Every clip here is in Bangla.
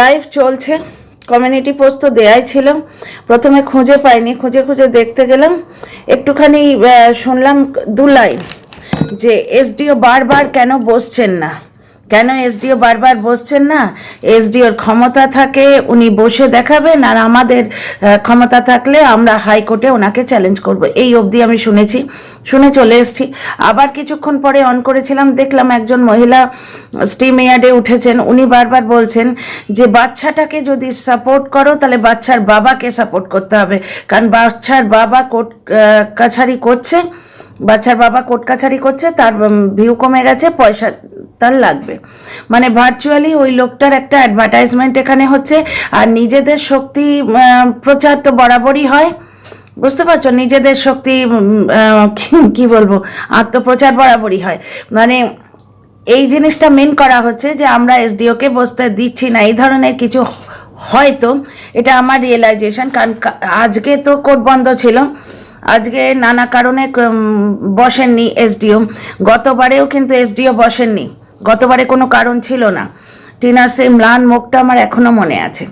লাইভ চলছে। কমিউনিটি পোস্ট তো দেয়াই ছিল। প্রথমে খুঁজে পাইনি। খুঁজে খুঁজে দেখতে গেলাম। একটুখানি শুনলাম দু লাইন যে এসডিও বারবার কেন বসছেন না? কেন এসডিও বারবার বসছেন না? এসডিওর ক্ষমতা থাকে, উনি বসে দেখাবেন, আর আমাদের ক্ষমতা থাকলে আমরা হাইকোর্টে ওনাকে চ্যালেঞ্জ করব। এই অবধি আমি শুনেছি, শুনে চলে এসেছি। আবার কিছুক্ষণ পরে অন করেছিলাম, দেখলাম একজন মহিলা স্টিম ইয়ার্ডে উঠেছেন। উনি বারবার বলছেন যে, বাচ্চাটাকে যদি সাপোর্ট করো, তাহলে বাচ্চার বাবাকে সাপোর্ট করতে হবে। কারণ বাচ্চার বাবা কোর্ট কাছারি করছে বাচ্চার বাবা কোর্ট কাছারি করছে, তার ভিউ কমে গেছে, পয়সা তার লাগবে। মানে ভার্চুয়ালি ওই লোকটার একটা অ্যাডভার্টাইজমেন্ট এখানে হচ্ছে, আর নিজেদের শক্তি প্রচার তো বরাবরই হয়। বুঝতে পারছ? নিজেদের শক্তি কি- কি বলব? আত্মপ্রচার বরাবরই হয়। মানে এই জিনিসটা মেন করা হচ্ছে যে আমরা এসডিওকে বসতে দিচ্ছি না। এই ধরনের কিছু হয়তো, এটা আমার রিয়েলাইজেশন কারণ আজকে তো কোর্ট বন্ধ ছিল। আজকে নানা কারণে বসেননি এসডিও। গতবারেও কিন্তু এসডিও বসেননি। গতবারে কোনো কারণ ছিল না। টিনার সেই ম্লান মুখটা আমার এখনও মনে আছে।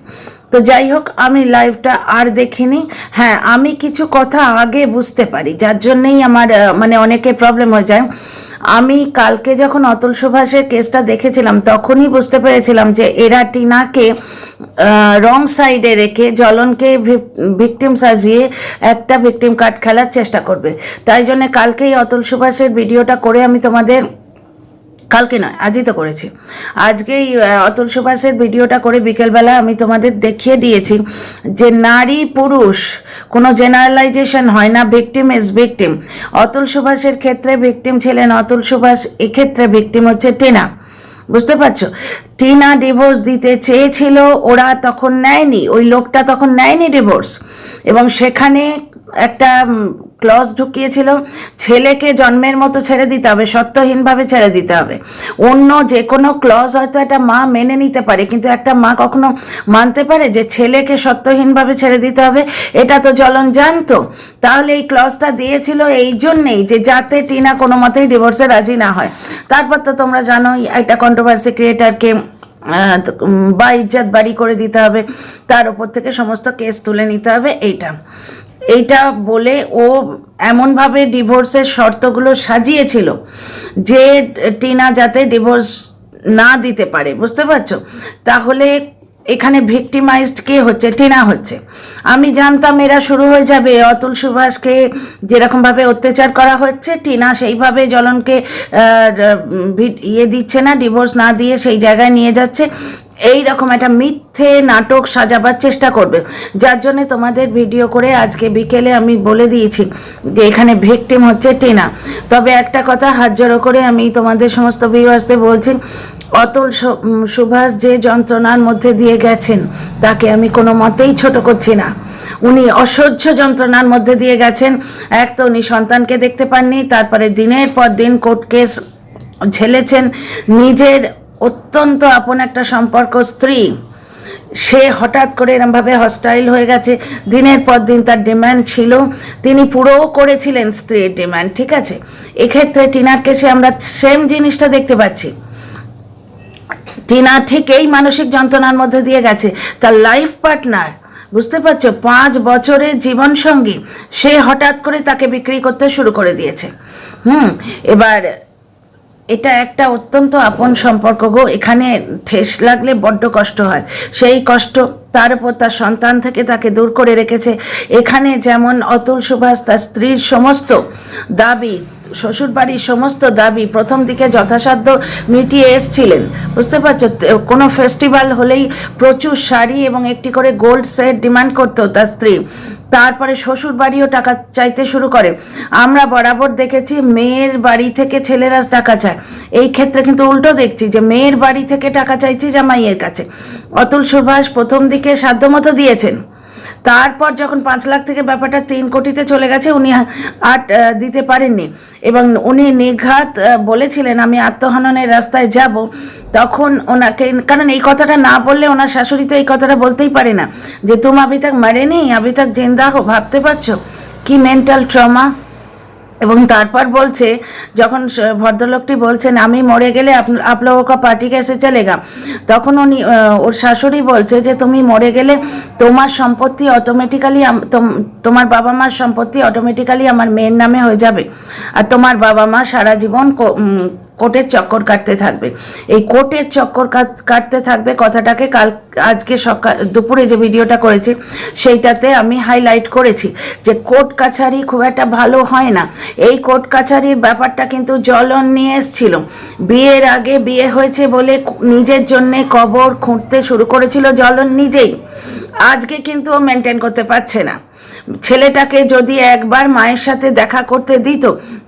তো যাই হোক, আমি লাইভটা আর দেখিনি। হ্যাঁ আমি কিছু কথা আগে বুঝতে পারি। যার জন্যেই আমার মানে অনেকে প্রবলেম হয়ে যায়। আমি কালকে যখন অতুল সুভাষের কেসটা দেখেছিলাম, তখনই বুঝতে পেরেছিলাম যে এরা টিনাকে রং সাইডে রেখে জলনকে ভিকটিম সাজিয়ে একটা ভিকটিম কার্ড খেলার চেষ্টা করবে। তাই জন্য কালকেই অতুল সুভাষের ভিডিওটা করে আমি তোমাদের কালকে নয়, আজই তো করেছি। আজকেই অতুল সুভাষের ভিডিওটা করে বিকেলবেলা আমি তোমাদের দেখিয়ে দিয়েছি যে নারী পুরুষ, কোনো জেনারেলাইজেশন হয় না ভিকটিম ইজ ভিকটিম অতুল সুভাষের ক্ষেত্রে ভিকটিম ছিলেন অতুল সুভাষ এক্ষেত্রে ভিকটিম হচ্ছে টেনা। বুঝতে পারছ? টিনা ডিভোর্স দিতে চেয়েছিল, ওরা তখন নেয়নি, ওই লোকটা তখন নেয়নি ডিভোর্স এবং সেখানে একটা ক্লজ ঢুকিয়েছিল ছেলেকে জন্মের মতো ছেড়ে দিতে হবে, সত্যহীনভাবে ছেড়ে দিতে হবে। অন্য যে কোনো ক্লজ হয়তো একটা মা মেনে নিতে পারে, কিন্তু একটা মা কখনো মানতে পারে যে ছেলেকে সত্যহীনভাবে ছেড়ে দিতে হবে? এটা তো জ্বলন জানতো তাহলে এই ক্লজটা দিয়েছিল এই জন্যেই যে যাতে টিনা কোনো মতেই ডিভোর্সে রাজি না হয়। তারপর তো তোমরা জানোই, একটা কন্ট্রোভার্সি ক্রিয়েটারকে বা ইজ্জাত বাড়ি করে দিতে হবে। তার উপর থেকে সমস্ত কেস তুলে নিতে হবে, এইটা। এইটা বলে ও এমনভাবে ডিভোর্সের শর্তগুলো সাজিয়েছিল যে টিনা যাতে ডিভোর্স না দিতে পারে, বুঝতে পারছ? তাহলে এখানে ভিকটিমাইজড কে হচ্ছে, টিনা হচ্ছে। আমি জানতাম এরা শুরু হয়ে যাবে। অতুল সুভাষকে যেরকমভাবে অত্যাচার করা হচ্ছে, টিনা সেইভাবে জলনকে ইয়ে দিচ্ছে না ডিভোর্স না দিয়ে সেই জায়গায় নিয়ে যাচ্ছে। এই রকম একটা মিথ্যে নাটক সাজাবার চেষ্টা করবে। যার জন্য তোমাদের ভিডিও করে আজকে বিকেলে আমি বলে দিয়েছি যে এখানে ভিকটিম হচ্ছে টিনা। তবে একটা কথা হাত জড়ো করে আমি তোমাদের সমস্ত ভিউয়ার্সদের বলছি অতুল সুভাষ যে যন্ত্রণার মধ্যে দিয়ে গেছেন, তাকে আমি কোনো মতেই ছোট করছি না। উনি অসহ্য যন্ত্রণার মধ্যে দিয়ে গেছেন। এক তো উনি সন্তানকে দেখতে পাননি, তারপরে দিনের পর দিন কোর্ট কেস ঝেলেছেন। নিজের অত্যন্ত আপন একটা সম্পর্ক স্ত্রী, সে হঠাৎ করে এরমভাবে হস্টাইল হয়ে গেছে। দিনের পর দিন তার ডিম্যান্ড ছিল। তিনি পুরোও করেছিলেন স্ত্রীর ডিম্যান্ড ঠিক আছে? এক্ষেত্রে টিনার কেসে আমরা সেম জিনিসটা দেখতে পাচ্ছি। টিনা ঠিক এই মানসিক যন্ত্রণার মধ্যে দিয়ে গেছে। তার লাইফ পার্টনার বুঝতে পারছ? পাঁচ বছরের জীবন সঙ্গী সে হঠাৎ করে তাকে বিক্রি করতে শুরু করে দিয়েছে। হুম, এবার এটা একটা অত্যন্ত আপন সম্পর্ক গো। এখানে ঠেস লাগলে বড্ড কষ্ট হয়। সেই কষ্ট তার উপর তার সন্তান থেকে তাকে দূর করে রেখেছে। এখানে যেমন অতুল সুভাষ তার স্ত্রীর সমস্ত দাবি শ্বশুরবাড়ির সমস্ত দাবি প্রথম দিকে যথাসাধ্য মিটিয়ে এসছিলেন। বুঝতে পারছ? কোনো ফেস্টিভ্যাল হলেই প্রচুর শাড়ি এবং একটি করে গোল্ড সেট ডিমান্ড করতো তার স্ত্রী। তারপরে শ্বশুর বাড়িও টাকা চাইতে শুরু করে। আমরা বরাবর দেখেছি মেয়ের বাড়ি থেকে ছেলেরা টাকা চায়। এই ক্ষেত্রে কিন্তু উল্টো দেখছি যে মেয়ের বাড়ি থেকে টাকা চাইছি জামাইয়ের কাছে। অতুল সুভাষ প্রথম দিকে সাধ্যমতো দিয়েছেন। তারপর যখন পাঁচ লাখ থেকে ব্যাপারটা তিন কোটিতে চলে গেছে, উনি আট দিতে পারেননি। এবং উনি নির্ঘাত বলেছিলেন, আমি আত্মহননের রাস্তায় যাব। তখন ওনাকে, কারণ এই কথাটা না বললে ওনার শাশুড়ি তো এই কথাটা বলতেই পারে না। যে, তুমি আবি তাক মারেনি আবি তাক জিন্দা ভাবতে পারছ? কি মেন্টাল ট্রমা এবং তারপর বলছে, যখন ভদ্রলোকটি বলছেন, আমি মরে গেলে আপ লোগো পার্টি কেসে চলে গা তখন উনি ওর শাশুড়ি বলছে যে, তুমি মরে গেলে তোমার সম্পত্তি অটোমেটিক্যালি তোমার বাবা মার সম্পত্তি অটোমেটিক্যালি আমার মেয়ের নামে হয়ে যাবে। আর তোমার বাবা মা সারা জীবন কোর্টের চক্কর কাটতে থাকবে। এই কোর্টের চক্কর কাট- কাটতে থাকবে কথাটাকে কাল আজকে সকাল দুপুরে যে ভিডিওটা করেছি, সেইটাতে আমি হাইলাইট করেছি যে কোর্ট কাছারি খুব একটা ভালো হয় না। এই কোর্ট কাছারির ব্যাপারটা কিন্তু জ্বলন নিয়ে এসছিল। বিয়ের আগে বিয়ে হয়েছে বলে নিজের জন্যে কবর খুঁড়তে শুরু করেছিল জ্বলন নিজেই। আজকে কিন্তু ও মেনটেন করতে পারছে না। ছেলেটাকে যদি একবার মায়ের সাথে দেখা করতে দিত,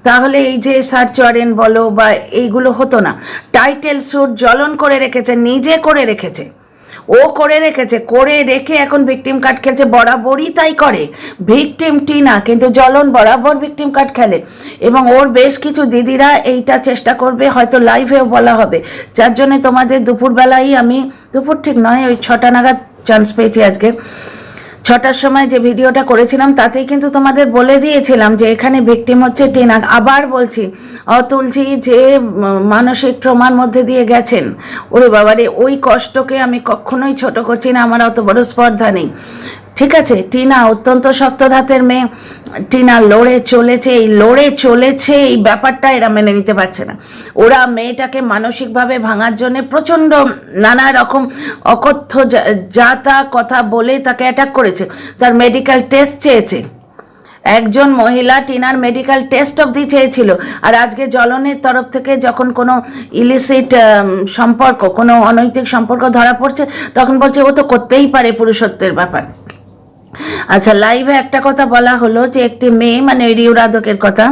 তাহলে এই যে সার্চ ওয়ারেন্ট বলো বা এইগুলো হতো না। টাইটেল স্যুট জ্বলন করে রেখেছে, নিজে করে রেখেছে। ও করে রেখেছে, করে রেখে এখন ভিকটিম কার্ড খেলছে, বরাবরই তাই করে। ভিকটিম টিনা, কিন্তু জ্বলন বরাবর ভিকটিম কার্ড খেলে। এবং ওর বেশ কিছু দিদিরা এইটা চেষ্টা করবে, হয়তো লাইভেও বলা হবে। যার জন্যে তোমাদের দুপুরবেলাই আমি, দুপুর ঠিক নয়, ওই ছটা নাগাদ চান্স পেয়েছি আজকে। ছটার সময় যে ভিডিওটা করেছিলাম, তাতেই কিন্তু তোমাদের বলে দিয়েছিলাম যে এখানে ভিকটিম হচ্ছে টিনা। আবার বলছি, অতুলজি যে মানসিক ট্রমার মধ্যে দিয়ে গেছেন, ওরে বাবারে, ওই কষ্টকে আমি কখনোই ছোট করছি না, আমার অত বড় স্পর্ধা নেই। ঠিক আছে, টিনা অত্যন্ত শক্ত ধাতের মেয়ে। টিনা লড়ে চলেছে, এই লড়ে চলেছে, এই ব্যাপারটা এরা মেনে নিতে পারছে না। ওরা মেয়েটাকে মানসিকভাবে ভাঙার জন্য প্রচণ্ড নানা রকম অকথ্য যা- তা কথা বলে তাকে অ্যাটাক করেছে। তার মেডিকেল টেস্ট চেয়েছে। একজন মহিলা টিনার মেডিকেল টেস্ট অবধি চেয়েছিল। আর আজকে জলনের তরফ থেকে যখন কোনো ইলিসিট সম্পর্ক, কোনো অনৈতিক সম্পর্ক ধরা পড়ছে, তখন বলছে, ও তো করতেই পারে পুরুষত্বের ব্যাপার। আচ্ছা লাইভে একটা কথা বলা হলো যে একটি মেয়ে মানে রিউরাধকের কথা,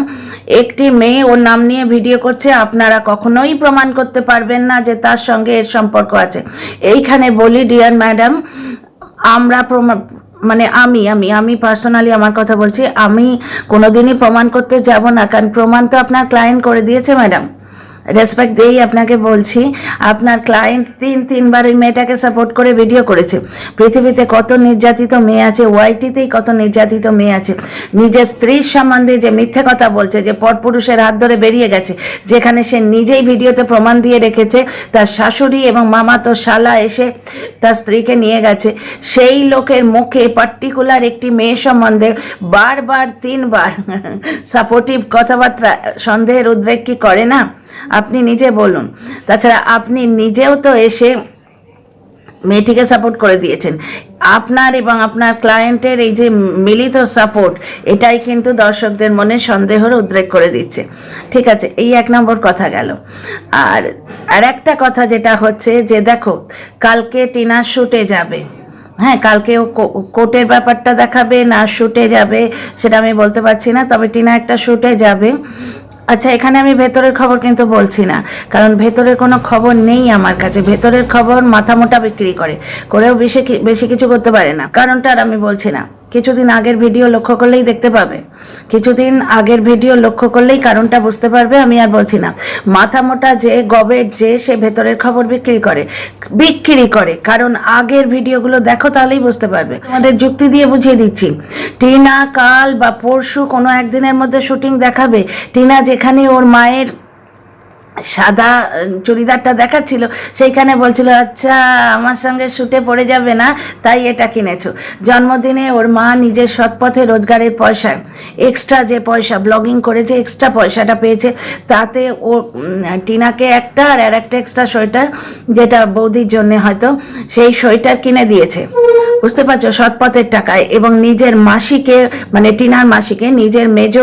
একটি মেয়ে ওর নাম নিয়ে ভিডিও করছে, আপনারা কখনোই প্রমাণ করতে পারবেন না যে তার সঙ্গে এর সম্পর্ক আছে। এইখানে বলি ডিয়ার ম্যাডাম আমরা মানে আমি আমি আমি পার্সোনালি আমার কথা বলছি, আমি কোনোদিনই প্রমাণ করতে যাব না, কারণ প্রমাণ তো আপনার ক্লায়েন্ট করে দিয়েছে ম্যাডাম রেসপেক্ট দিয়েই আপনাকে বলছি, আপনার ক্লায়েন্ট তিন, তিনবার ওই মেয়েটাকে সাপোর্ট করে ভিডিও করেছে। পৃথিবীতে কত নির্যাতিত মেয়ে আছে ওয়াইটিতেই কত নির্যাতিত মেয়ে আছে। নিজের স্ত্রীর সম্বন্ধে যে মিথ্যে কথা বলছে, যে পরপুরুষের হাত ধরে বেরিয়ে গেছে, যেখানে সে নিজেই ভিডিওতে প্রমাণ দিয়ে রেখেছে, তার শাশুড়ি এবং মামা তো শালা এসে তার স্ত্রীকে নিয়ে গেছে। সেই লোকের মুখে পার্টিকুলার একটি মেয়ে সম্বন্ধে বারবার তিনবার সাপোর্টিভ কথাবার্তা, সন্দেহের উদ্রেক কি করে না? আপনি নিজে বলুন। তাছাড়া আপনি নিজেও তো এসে মেয়েটিকে সাপোর্ট করে দিয়েছেন। আপনার এবং আপনার ক্লায়েন্টের এই যে মিলিত সাপোর্ট এটাই কিন্তু দর্শকদের মনে সন্দেহের উদ্রেক করে দিচ্ছে। ঠিক আছে, এই এক নম্বর কথা গেল। আর আর একটা কথা যেটা হচ্ছে যে দেখো, কালকে টিনা শুটে যাবে। হ্যাঁ কালকে ও কো- কোর্টের ব্যাপারটা দেখাবে, না শুটে যাবে, সেটা আমি বলতে পারছি না, তবে টিনা একটা শুটে যাবে। আচ্ছা এখানে আমি ভেতরের খবর কিন্তু বলছি না, কারণ ভেতরের কোনো খবর নেই আমার কাছে। ভেতরের খবর মাথা মোটা বিক্রি করে, করেও বেশি বেশি কিছু করতে পারে না। কারণটা আর আমি বলছি না। কিছুদিন আগের ভিডিও লক্ষ্য করলেই দেখতে পাবে। কিছুদিন আগের ভিডিও লক্ষ্য করলেই কারণটা বুঝতে পারবে, আমি আর বলছি না। মাথা মোটা যে গবেট যে, সে ভেতরের খবর বিক্রি করে বিক্রি করে। কারণ আগের ভিডিওগুলো দেখো তাহলেই বুঝতে পারবে। তোমাদের যুক্তি দিয়ে বুঝিয়ে দিচ্ছি। টিনা কাল বা পরশু কোনো একদিনের মধ্যে শুটিং দেখাবে। টিনা যেখানে ওর মায়ের সাদা চুড়িদারটা দেখাচ্ছিল, সেইখানে বলছিল আচ্ছা আমার সঙ্গে শুটে পড়ে যাবে না, তাই এটা কিনেছো। জন্মদিনে ওর মা নিজের সৎপথে রোজগারের পয়সায় এক্সট্রা যে পয়সা ব্লগিং করে যে এক্সট্রা পয়সাটা পেয়েছে, তাতে ও টিনাকে একটা আর আর একটা এক্সট্রা সোয়েটার যেটা বৌদির জন্যে হয়তো, সেই সোয়েটার কিনে দিয়েছে। বুঝতে পারছ? সৎপথের টাকায় এবং নিজের মাসিকে মানে টিনার মাসিকে, নিজের মেজ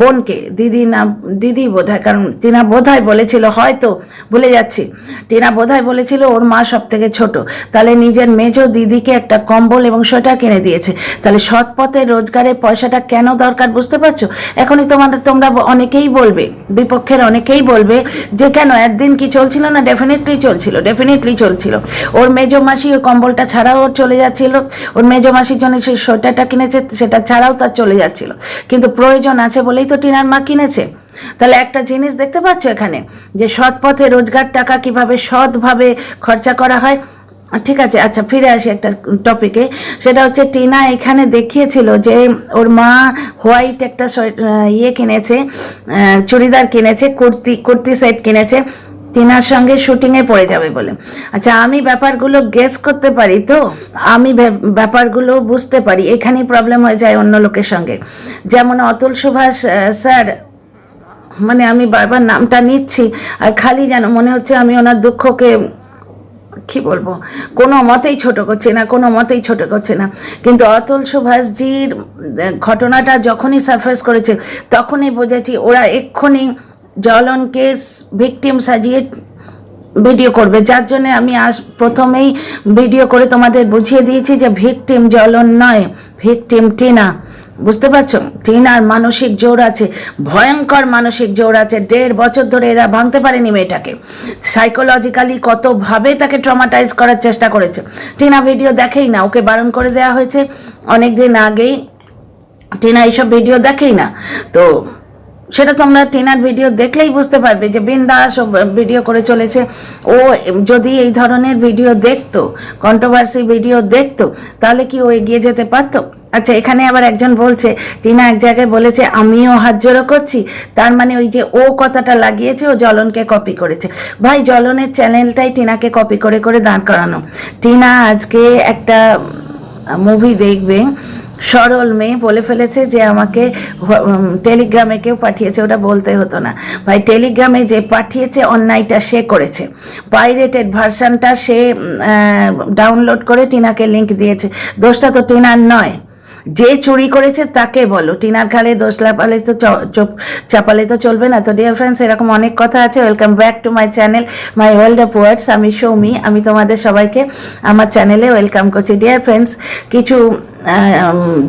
বোনকে, দিদি না, দিদি বোধহয়, কারণ টিনা বোধহয় বলেছিল, হয়তো ভুলে যাচ্ছি। টিনা বোধহয় বলেছিল, ওর মা সব থেকে ছোট। তাহলে নিজের মেজ দিদিকে একটা কম্বল এবং সোয়েটার কিনে দিয়েছে। তাহলে সৎপথে রোজগারের পয়সাটা কেন দরকার বুঝতে পারছ? এখনই তোমাদের তোমরা অনেকেই বলবে, বিপক্ষের অনেকেই বলবে যে, কেন? একদিন কি চলছিল না? ডেফিনেটলি চলছিল ডেফিনেটলি চলছিল। ওর মেজ মাসি ওই কম্বলটা ছাড়াও চলে যাচ্ছিল ওর মেজ মাসির জন্য সেই সোয়েটারটা কিনেছে, সেটা ছাড়াও তার চলে যাচ্ছিল। কিন্তু প্রয়োজন আছে বলেই তো টিনার মা কিনেছে। তাহলে একটা জিনিস দেখতে পাচ্ছ এখানে, যে সৎ পথে রোজগার টাকা কীভাবে সৎভাবে খরচা করা হয়? ঠিক আছে আচ্ছা ফিরে আসি একটা টপিকে সেটা হচ্ছে টিনা এখানে দেখিয়েছিল যে ওর মা হোয়াইট একটা ইয়ে কিনেছে চুড়িদার কিনেছে, কুর্তি কুর্তি সেট কিনেছে। টিনার সঙ্গে শুটিংয়ে পড়ে যাবে বলে। আচ্ছা আমি ব্যাপারগুলো গেস করতে পারি তো? আমি ব্যাপারগুলো বুঝতে পারি, এখানেই প্রবলেম হয়ে যায় অন্য লোকের সঙ্গে। যেমন অতুল সুভাষ স্যার মানে আমি বারবার নামটা নিচ্ছি, আর খালি যেন মনে হচ্ছে আমি ওনার দুঃখকে, কি বলব, কোনো মতেই ছোট করছে না, কোনো মতেই ছোট করছে না। কিন্তু অতুল সুভাষজির ঘটনাটা যখনই সারফেস করেছে, তখনই বুঝেছি ওরা এক্ষুনি জলনকে ভিকটিম সাজিয়ে ভিডিও করবে। যার জন্য আমি আস প্রথমেই ভিডিও করে তোমাদের বুঝিয়ে দিয়েছি যে ভিকটিম জলন নয় ভিকটিম টিনা। বুঝতে পারছ? টিনার মানসিক জোর আছে, ভয়ঙ্কর মানসিক জোর আছে। দেড় বছর ধরে এরা ভাঙতে পারেনি মেয়েটাকে। সাইকোলজিক্যালি কতভাবে তাকে ট্রমাটাইজ করার চেষ্টা করেছে। টিনা ভিডিও দেখেই না, ওকে বারণ করে দেওয়া হয়েছে। অনেক দিন আগেই টিনা এইসব ভিডিও দেখেই না। তো সেটা তোমরা টিনার ভিডিও দেখলেই বুঝতে পারবে যে বিন্দাস ভিডিও করে চলেছে। ও যদি এই ধরনের ভিডিও দেখতো কন্ট্রোভার্সি ভিডিও দেখতো, তাহলে কি ও এগিয়ে যেতে পারতো? আচ্ছা এখানে আবার একজন বলছে, টিনা এক জায়গায় বলেছে, আমিও হাত জোড়ো করছি। তার মানে ওই যে ও কথাটা লাগিয়েছে, ও জলনকে কপি করেছে। ভাই জলনের চ্যানেলটাই টিনাকে কপি করে করে দাঁড় করানো। টিনা আজকে একটা মুভি দেখবে, সরল মেয়ে বলে ফেলেছে যে আমাকে টেলিগ্রামে কেউ পাঠিয়েছে, ওটা বলতে হতো না। ভাই টেলিগ্রামে যে পাঠিয়েছে, অন্যায়টা সে করেছে। পাইরেটেড ভার্সানটা সে ডাউনলোড করে টিনাকে লিঙ্ক দিয়েছে। দোষটা তো টিনার নয়। যে চুরি করেছে তাকে বলো। টিনার ঘাড়ে দোষ লাপালে তো চোপ চাপালে তো চলবে না। তো ডিয়ার ফ্রেন্ডস এরকম অনেক কথা আছে। Welcome back to my channel my world of words আমি সৌমি, আমি তোমাদের সবাইকে আমার চ্যানেলে ওয়েলকাম করছি। ডিয়ার ফ্রেন্ডস কিছু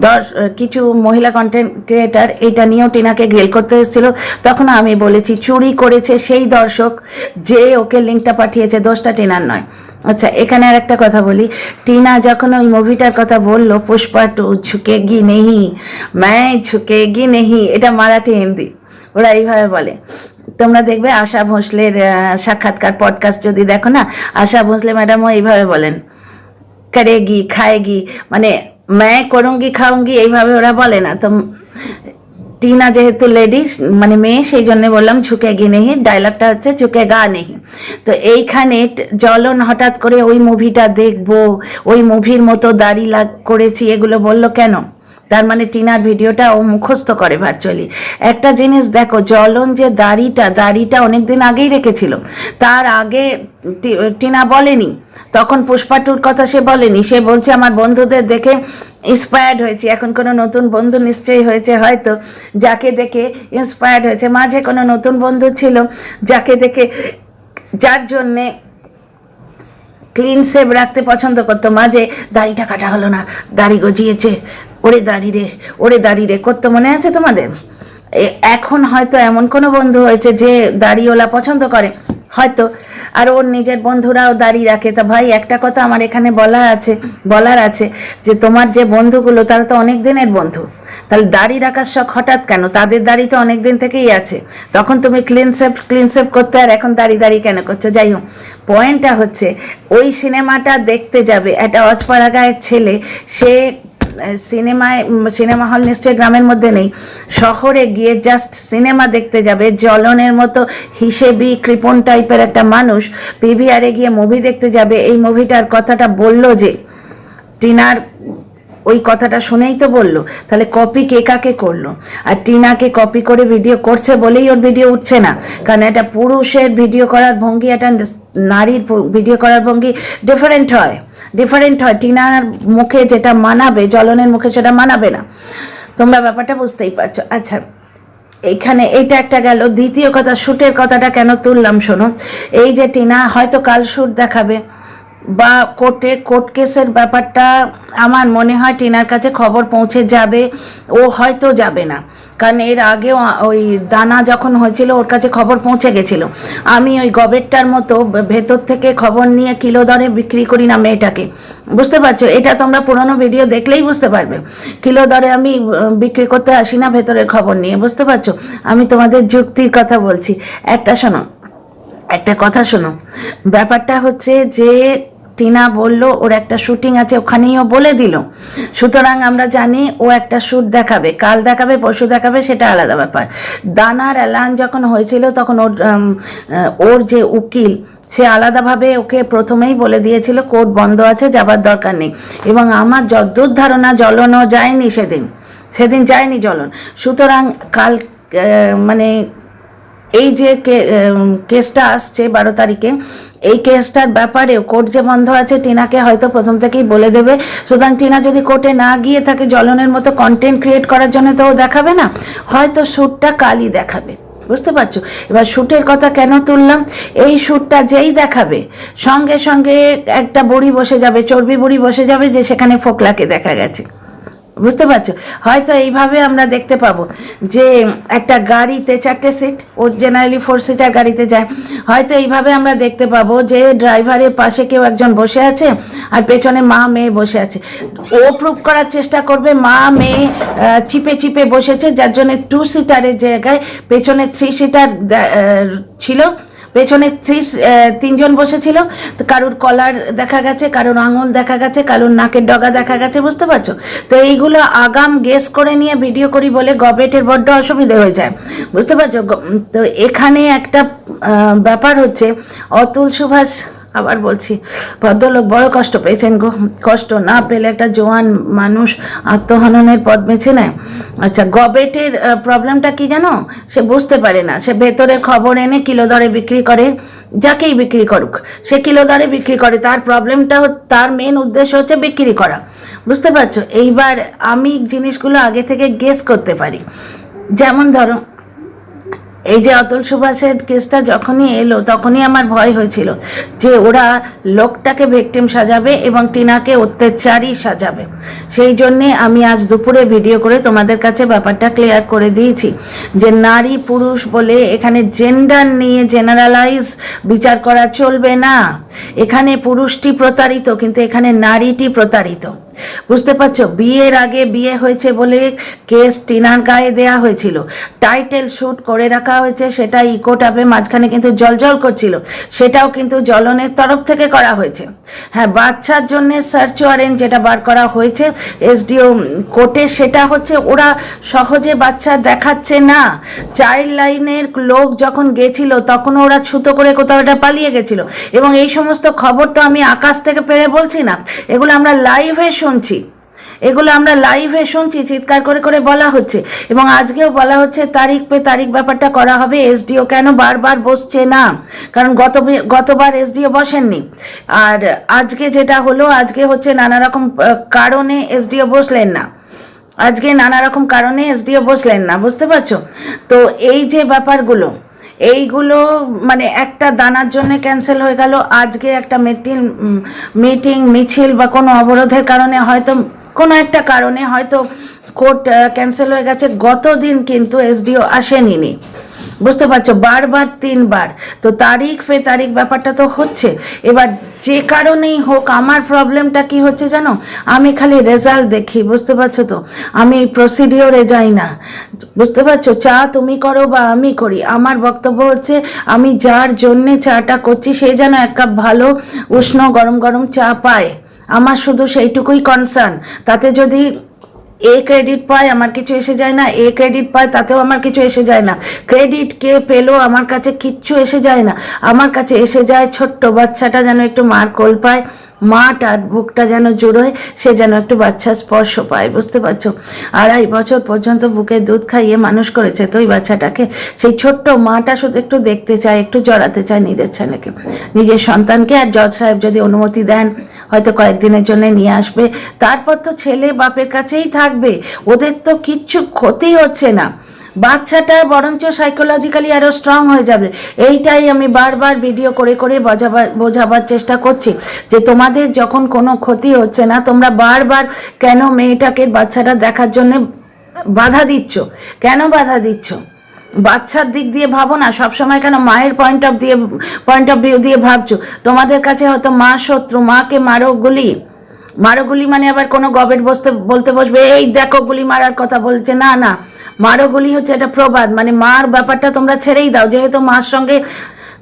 দশ, কিছু মহিলা কন্টেন্ট ক্রিয়েটার এটা নিয়েও টিনাকে গ্রিল করতে এসেছিল। তখন আমি বলেছি, চুরি করেছে সেই দর্শক যে ওকে লিঙ্কটা পাঠিয়েছে। দোষটা টিনার নয়। আচ্ছা এখানে আর একটা কথা বলি। টিনা যখন ওই মুভিটার কথা বলল, পুষ্পা টু ঝুঁকে গি নেহি ম্যায় ঝুঁকেগি নেহি এটা মারাঠি, হিন্দি। ওরা এইভাবে বলে। তোমরা দেখবে আশা ভোসলের সাক্ষাৎকার পডকাস্ট যদি দেখো না, আশা ভোসলে ম্যাডামও এইভাবে বলেন। করেগি, খায়েগি মানে ম্যায় করুঙ্গি খাউঙ্গি এইভাবে ওরা বলে না। তো টিনা যেহেতু লেডিস মানে মেয়ে, সেই জন্য বললাম ঝুঁকে গি নেহি ডায়লগটা হচ্ছে ঝুঁকে গা নেহি তো এইখানে জলন হঠাৎ করে ওই মুভিটা দেখব, ওই মুভির মতো দাড়ি লাগ করেছি, এগুলো বলল কেন? তার মানে টিনার ভিডিওটা ও মুখস্থ করে ভার্চুয়ালি একটা জিনিস দেখো জলন যে দাড়িটা দাড়িটা অনেক দিন আগেই রেখেছিল। তার আগে টিনা বলেনি। তখন পুষ্পাটুর কথা সে বলেনি। সে বলছে, আমার বন্ধুদের দেখে ইন্সপায়ার্ড হয়েছে। এখন কোনো নতুন বন্ধু নিশ্চয়ই হয়েছে হয়তো, যাকে দেখে ইন্সপায়ার্ড হয়েছে। মাঝে কোনো নতুন বন্ধু ছিল, যাকে দেখে, যার জন্যে ক্লিন সেভ রাখতে পছন্দ করতো। মাঝে দাড়িটা কাটা হলো না, দাড়ি গজিয়েছে, ওরে দাড়ি রে, ওরে দাড়ি রে। করতো মনে আছে তোমাদের? এখন হয়তো এমন কোনো বন্ধু হয়েছে যে দাড়িওয়ালা পছন্দ করে। হয়তো। আর ওর নিজের বন্ধুরাও দাড়ি রাখে। তা ভাই, একটা কথা আমার এখানে বলা আছে, বলার আছে যে তোমার যে বন্ধুগুলো, তারা তো অনেক দিনের বন্ধু। তাহলে দাড়ি রাখার শখ হঠাৎ কেন? তাদের দাড়ি তো অনেক দিন থেকেই আছে। তখন তুমি ক্লিন সেভ ক্লিন সেভ করতে আর এখন দাড়ি দাড়ি কেন করছ? যাই হোক পয়েন্টটা হচ্ছে, ওই সিনেমাটা দেখতে যাবে। একটা অজপাড়া গায়ের ছেলে, সে সিনেমায় সিনেমা হল নিশ্চয়ই গ্রামের মধ্যে নেই। শহরে গিয়ে জাস্ট সিনেমা দেখতে যাবে জলনের মতো হিসেবি কৃপণ টাইপের একটা মানুষ। পিভিআরে গিয়ে মুভি দেখতে যাবে, এই মুভিটার কথাটা বলল যে, টিনার ওই কথাটা শুনেই তো বলল। তাহলে কপি কে কাকে করল? আর টিনাকে কপি করে ভিডিও করছে বলেই ওর ভিডিও উঠছে না। কারণ একটা পুরুষের ভিডিও করার ভঙ্গি, একটা নারীর ভিডিও করার ভঙ্গি ডিফারেন্ট হয়। ডিফারেন্ট হয়। টিনার মুখে যেটা মানাবে, জ্বলনের মুখে সেটা মানাবে না। তোমরা ব্যাপারটা বুঝতেই পারছ। আচ্ছা এখানে এইটা একটা গেল। দ্বিতীয় কথা শ্যুটের কথাটা কেন তুললাম শোনো? এই যে টিনা হয়তো কাল শ্যুট দেখাবে। বা কোর্টে, কোর্ট কেসের ব্যাপারটা আমার মনে হয় টিনার কাছে খবর পৌঁছে যাবে, ও হয়তো যাবে না। কারণ এর আগেও ওই দানা যখন হয়েছিল, ওর কাছে খবর পৌঁছে গেছিল। আমি ওই গবেরটার মতো ভেতর থেকে খবর নিয়ে কিলো দরে বিক্রি করি না মেয়েটাকে। বুঝতে পারছ? এটা তোমরা পুরোনো ভিডিও দেখলেই বুঝতে পারবে। কিলো দরে আমি বিক্রি করতে আসি না ভেতরের খবর নিয়ে। বুঝতে পারছ? আমি তোমাদের যুক্তির কথা বলছি। একটা শোনো একটা কথা শোনো। ব্যাপারটা হচ্ছে যে টিনা বলল, ওর একটা শুটিং আছে, ওখানেই ও বলে দিল। সুতরাং আমরা জানি ও একটা শ্যুট দেখাবে। কাল দেখাবে, পরশু দেখাবে, সেটা আলাদা ব্যাপার। দানার অ্যালান যখন হয়েছিল, তখন ওর ওর যে উকিল, সে আলাদাভাবে ওকে প্রথমেই বলে দিয়েছিল, কোর্ট বন্ধ আছে, যাবার দরকার নেই। এবং আমার যদ্দূর ধারণা, জ্বলনও যায়নি সেদিন। সেদিন যায়নি জ্বলন। সুতরাং কাল মানে এই যে কেসটা আসছে বারো তারিখে, এই কেসটার ব্যাপারে কোর্ট যে বন্ধ আছে, টিনাকে হয়তো প্রথম থেকেই বলে দেবে। সুতরাং টিনা যদি কোর্টে না গিয়ে থাকে জ্বলনের মতো কন্টেন্ট ক্রিয়েট করার জন্য তো দেখাবে না, হয়তো শ্যুটটা কালই দেখাবে। বুঝতে পারছ? এবার শ্যুটের কথা কেন তুললাম? এই শ্যুটটা যেই দেখাবে, সঙ্গে সঙ্গে একটা বুড়ি বসে যাবে, চর্বি বুড়ি বসে যাবে যে সেখানে ফোকলাকে দেখা গেছে। বুঝতে পারছ? হয়তো এইভাবে আমরা দেখতে পাবো যে একটা গাড়িতে চারটে সিট ও জেনারেলি ফোর সিটার গাড়িতে যায়। হয়তো এইভাবে আমরা দেখতে পাবো যে ড্রাইভারের পাশে কেউ একজন বসে আছে আর পেছনে মা মেয়ে বসে আছে। ও প্রুভ করার চেষ্টা করবে মা মেয়ে চিপে চিপে বসেছে, যার জন্য টু সিটারের জায়গায় পেছনে থ্রি সিটার ছিল। পেছনে থ্রি তিনজন বসেছিল। কারুর কলার দেখা গেছে, কারুর আঙুল দেখা গেছে, কারুর নাকের ডগা দেখা গেছে, বুঝতে পারছ? তো এইগুলো আগাম গেস করে নিয়ে ভিডিও করি বলে গবেটের বড্ড অসুবিধে হয়ে যায়। বুঝতে পারছ? তো এখানে একটা ব্যাপার হচ্ছে, অতুল সুভাষ আবার বলছি, ভদ্রলোক বড় কষ্ট পেয়েছেন গো। কষ্ট না পেলে একটা জোয়ান মানুষ আত্মহননের পথ বেছে নেয়। আচ্ছা গবেটের প্রবলেমটা কি জানো? সে বুঝতে পারে না। সে ভেতরে খবর এনে কিলো দরে বিক্রি করে, যাকেই বিক্রি করুক। সে কিলো দরে বিক্রি করে, তার প্রবলেমটা তার মেন উদ্দেশ্য হচ্ছে বিক্রি করা। বুঝতে পারছ? এইবার আমি জিনিসগুলো আগে থেকে গেস করতে পারি। যেমন ধরো এই যে অতুল সুভাষের কেসটা যখনই এলো, তখনই আমার ভয় হয়েছিল যে ওরা লোকটাকে ভিকটিম সাজাবে এবং টিনাকে অত্যাচারী সাজাবে। সেই জন্যে আমি আজ দুপুরে ভিডিও করে তোমাদের কাছে ব্যাপারটা ক্লিয়ার করে দিয়েছি যে নারী পুরুষ বলে এখানে জেন্ডার নিয়ে জেনারেলাইজ বিচার করা চলবে না। এখানে পুরুষটি প্রতারিত, কিন্তু এখানে নারীটি প্রতারিত। বুঝতে পারছ? বিয়ের আগে বিয়ে হয়েছে বলে কেস টিনার গায়ে দেয়া হয়েছিল। টাইটেল শ্যুট করে রাখা হয়েছে, সেটা ইকো টাপে মাঝখানে কিন্তু জলজল করছিল। সেটাও কিন্তু জ্বলনের তরফ থেকে করা হয়েছে। হ্যাঁ বাচ্চার জন্য সার্চ ওয়ারেন্ট যেটা বার করা হয়েছে, এসডিও কোর্টে সেটা হচ্ছে ওরা সহজে বাচ্চা দেখাচ্ছে না। চাইল্ড লাইনের লোক যখন গেছিল, তখন ওরা ছুতো করে কোথাও এটা পালিয়ে গেছিল। এবং এই সমস্ত খবর তো আমি আকাশ থেকে পেরে বলছি না। এগুলো আমরা লাইভে শুনছি। এগুলো আমরা লাইভে শুনছি, চিৎকার করে করে বলা হচ্ছে। এবং আজকেও বলা হচ্ছে, তারিখ পে তারিখ ব্যাপারটা করা হবে এসডিও কেন বারবার বসছে না? কারণ গত গতবার এসডিও বসেননি। আর আজকে যেটা হলো, আজকে হচ্ছে নানা রকম কারণে এসডিও বসলেন না। আজকে নানা রকম কারণে এসডিও বসলেন না, বুঝতে পারছ? তো এই যে ব্যাপারগুলো এইগুলো মানে একটা দানার জন্য ক্যান্সেল হয়ে গেল আজকে একটা মিটিং মিটিং মিছিল বা কোনো অবরোধের কারণে হয়তো, কোনো একটা কারণে হয়তো কোর্ট ক্যান্সেল হয়ে গেছে গতদিন কিন্তু এসডিও আসেনি। বুঝতে পারছ? বারবার তিনবার। তো তারিখ ফে তারিখ ব্যাপারটা তো হচ্ছে। এবার যে কারণেই হোক, আমার প্রবলেমটা কি হচ্ছে জানো? আমি খালি রেজাল্ট দেখি, বুঝতে পারছ তো? আমি প্রসিডিওরে যাই না। বুঝতে পারছ? চা তুমি করো বা আমি করি। আমার বক্তব্য হচ্ছে, আমি যার জন্যে চাটা করছি, সে যেন এক কাপ ভালো উষ্ণ গরম গরম চা পায়। আমার শুধু সেইটুকুই কনসার্ন তাতে যদি এ ক্রেডিট পায়, আমার কিছু এসে যায় না। এ ক্রেডিট পায়, তাতেও আমার কিছু এসে যায় না। ক্রেডিট কে পেল, আমার কাছে কিচ্ছু এসে যায় না। আমার কাছে এসে যায় ছোট্ট বাচ্চাটা যেন একটু মার কোল পায়। মাটা বুকটা যেন জুড়োয় সে যেন একটু বাচ্চা স্পর্শ পায়, বুঝতে পারছ? আড়াই বছর পর্যন্ত বুকে দুধ খাইয়ে মানুষ করেছে তো ওই বাচ্চাটাকে। সেই ছোট্ট মাটা শুধু একটু দেখতে চায়, একটু জড়াতে চায় নিজের ছেলেকে। নিজের সন্তানকে আর জজ সাহেব যদি অনুমতি দেন, হয়তো কয়েকদিনের জন্য নিয়ে আসবে। তারপর তো ছেলে বাপের কাছেই থাকবে, ওদের তো কিচ্ছু ক্ষতি হচ্ছে না। বাচ্চাটা বরঞ্চ সাইকোলজিক্যালি আরও স্ট্রং হয়ে যাবে। এইটাই আমি বারবার ভিডিও করে করে বোঝাবার বোঝাবার চেষ্টা করছি যে তোমাদের যখন কোনো ক্ষতি হচ্ছে না, তোমরা বারবার কেন মেয়েটাকে বাচ্চাটা দেখার জন্য বাধা দিচ্ছ? কেন বাধা দিচ্ছ? বাচ্চার দিক দিয়ে ভাবো না, সবসময় কেন মায়ের পয়েন্ট অফ দিয়ে পয়েন্ট অফ ভিউ দিয়ে ভাবছ? তোমাদের কাছে হয়তো মা শত্রু, মাকে মারো গুলি। মারো গুলি মানে আবার কোনো গবেট বসতে, বলতে বসবে, এই দেখো গুলি মারার কথা বলছে। না না। মারো গুলি হচ্ছে এটা প্রবাদ। মানে মার ব্যাপারটা তোমরা ছেড়েই দাও। যেহেতু মার সঙ্গে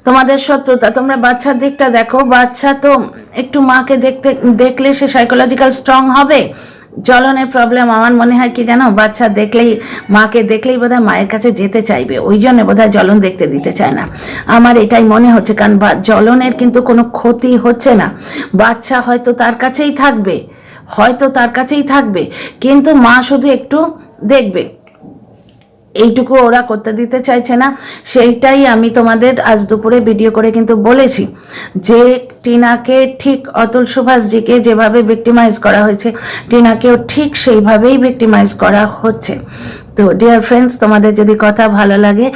তোমাদের শত্রুতা, তোমরা বাচ্চার দিকটা দেখো। বাচ্চা তো একটু মাকে দেখতে, দেখলে সে সাইকোলজিক্যাল স্ট্রং হবে। জ্বলনের প্রবলেম আমার মনে হয় কি জানো? বাচ্চা দেখলেই, মাকে দেখলেই বোধহয় মায়ের কাছে যেতে চাইবে। ওই জন্য বোধহয় জ্বলন দেখতে দিতে চায় না। আমার এটাই মনে হচ্ছে, কারণ জ্বলনের কিন্তু কোনো ক্ষতি হচ্ছে না। বাচ্চা হয়তো তার কাছেই থাকবে। হয়তো তার কাছেই থাকবে। কিন্তু মা শুধু একটু দেখবে। এইটুকু ওরা করতে দিতে চাইছে না, সেইটাই আমি তোমাদের আজ দুপুরে ভিডিও করে কিন্তু বলেছি যে টিনাকে ঠিক অতুল সুভাষজিকে যেভাবে ভিক্টিমাইজ করা হয়েছে, টিনাকেও ঠিক সেইভাবেই ভিক্টিমাইজ করা হচ্ছে। তো ডিয়ার ফ্রেন্ডস তোমাদের যদি কথা ভালো লাগে,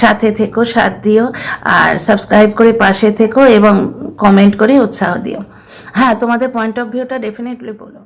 সাথে থেকো, সাথ দিও, আর সাবস্ক্রাইব করে পাশে থেকো এবং কমেন্ট করে উৎসাহ দিও। হ্যাঁ তোমাদের পয়েন্ট অফ ভিউটা ডেফিনেটলি বলো।